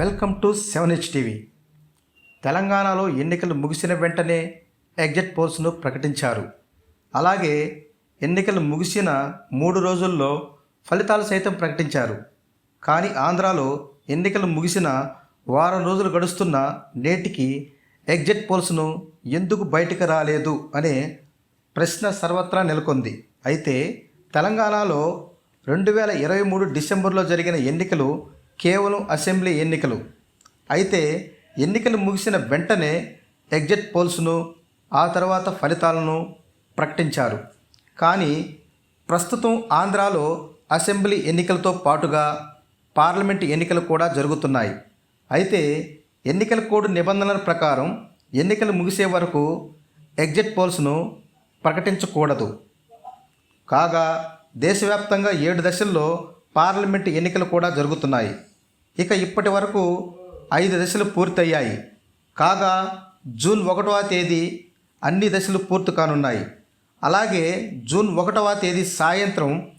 Welcome to seven H TV. తెలంగాణలో ఎన్నికలు ముగిసిన వెంటనే ఎగ్జిట్ పోల్స్ను ప్రకటించారు. అలాగే ఎన్నికలు ముగిసిన మూడు రోజుల్లో ఫలితాలు సైతం ప్రకటించారు. కానీ ఆంధ్రాలో ఎన్నికలు ముగిసిన వారం రోజులు గడుస్తున్న నేటికి ఎగ్జిట్ పోల్స్ను ఎందుకు బయటకు రాలేదు అనే ప్రశ్న సర్వత్రా నెలకొంది. అయితే తెలంగాణలో రెండు వేల ఇరవై మూడు డిసెంబర్లో జరిగిన ఎన్నికలు కేవలం అసెంబ్లీ ఎన్నికలు. అయితే ఎన్నికలు ముగిసిన వెంటనే ఎగ్జిట్ పోల్స్ను ఆ తర్వాత ఫలితాలను ప్రకటించారు. కానీ ప్రస్తుతం ఆంధ్రాలో అసెంబ్లీ ఎన్నికలతో పాటుగా పార్లమెంట్ ఎన్నికలు కూడా జరుగుతున్నాయి. అయితే ఎన్నికల కోడ్ నిబంధనల ప్రకారం ఎన్నికలు ముగిసే వరకు ఎగ్జిట్ పోల్స్ను ప్రకటించకూడదు. కాగా దేశవ్యాప్తంగా ఏడు దశల్లో పార్లమెంట్ ఎన్నికలు కూడా జరుగుతున్నాయి. ఇక ఇప్పటి వరకు ఐదు దశలు పూర్తయ్యాయి. కాగా జూన్ ఒకటవ తేదీ అన్ని దశలు పూర్తి కానున్నాయి. అలాగే జూన్ ఒకటవ తేదీ సాయంత్రం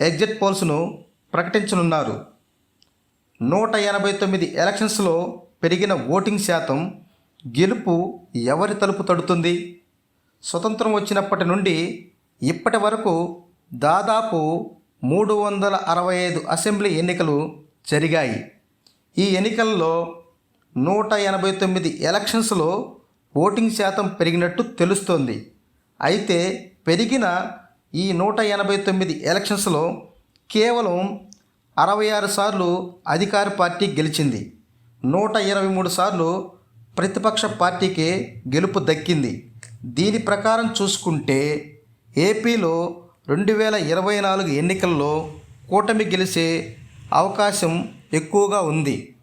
ఎగ్జిట్ పోల్స్ను ప్రకటించనున్నారు. నూట ఎనభై తొమ్మిది ఎలక్షన్స్లో పెరిగిన ఓటింగ్ శాతం గెలుపు ఎవరి తలుపు తడుతుంది? స్వతంత్రం వచ్చినప్పటి నుండి ఇప్పటి వరకు దాదాపు మూడు వందల అరవై ఐదు అసెంబ్లీ ఎన్నికలు జరిగాయి. ఈ ఎన్నికల్లో నూట ఎనభై తొమ్మిది ఎలక్షన్స్లో ఓటింగ్ శాతం పెరిగినట్టు తెలుస్తోంది. అయితే పెరిగిన ఈ నూట ఎనభై తొమ్మిది ఎలక్షన్స్లో కేవలం అరవై ఆరు సార్లు అధికార పార్టీ గెలిచింది. నూట ఇరవై మూడు సార్లు ప్రతిపక్ష పార్టీకే గెలుపు దక్కింది. దీని ప్రకారం చూసుకుంటే ఏపీలో రెండు వేల ఇరవై నాలుగు ఎన్నికల్లో కూటమి గెలిచే అవకాశం ఎక్కువగా ఉంది.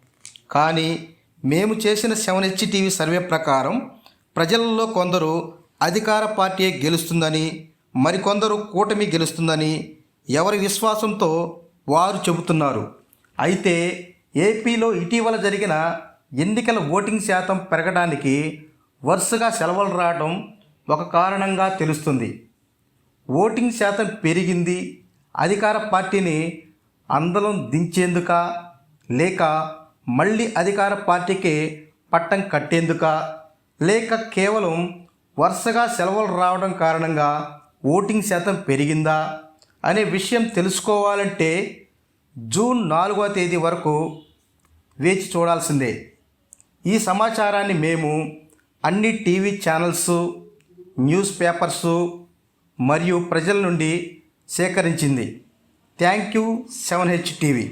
కానీ మేము చేసిన సెవెన్ హెచ్ టీవీ సర్వే ప్రకారం ప్రజల్లో కొందరు అధికార పార్టీ గెలుస్తుందని మరికొందరు కూటమి గెలుస్తుందని ఎవరి విశ్వాసంతో వారు చెబుతున్నారు. అయితే ఏపీలో ఇటీవల జరిగిన ఎన్నికల ఓటింగ్ శాతం పెరగడానికి వరుసగా సెలవులు రావడం ఒక కారణంగా తెలుస్తుంది. ఓటింగ్ శాతం పెరిగింది. అధికార పార్టీని అందలం దించేందుక లేక మళ్ళీ అధికార పార్టీకి పట్టం కట్టేందుక? లేక కేవలం వరుసగా సెలవులు రావడం కారణంగా ఓటింగ్ శాతం పెరిగిందా? అనే విషయం తెలుసుకోవాలంటే జూన్ నాలుగవ తేదీ వరకు వేచి చూడాల్సిందే. ఈ సమాచారాన్ని మేము అన్ని టీవీ ఛానల్స్ న్యూస్ పేపర్స్ మరియు ప్రజల నుండి సేకరించింది. Thank you seven H TV.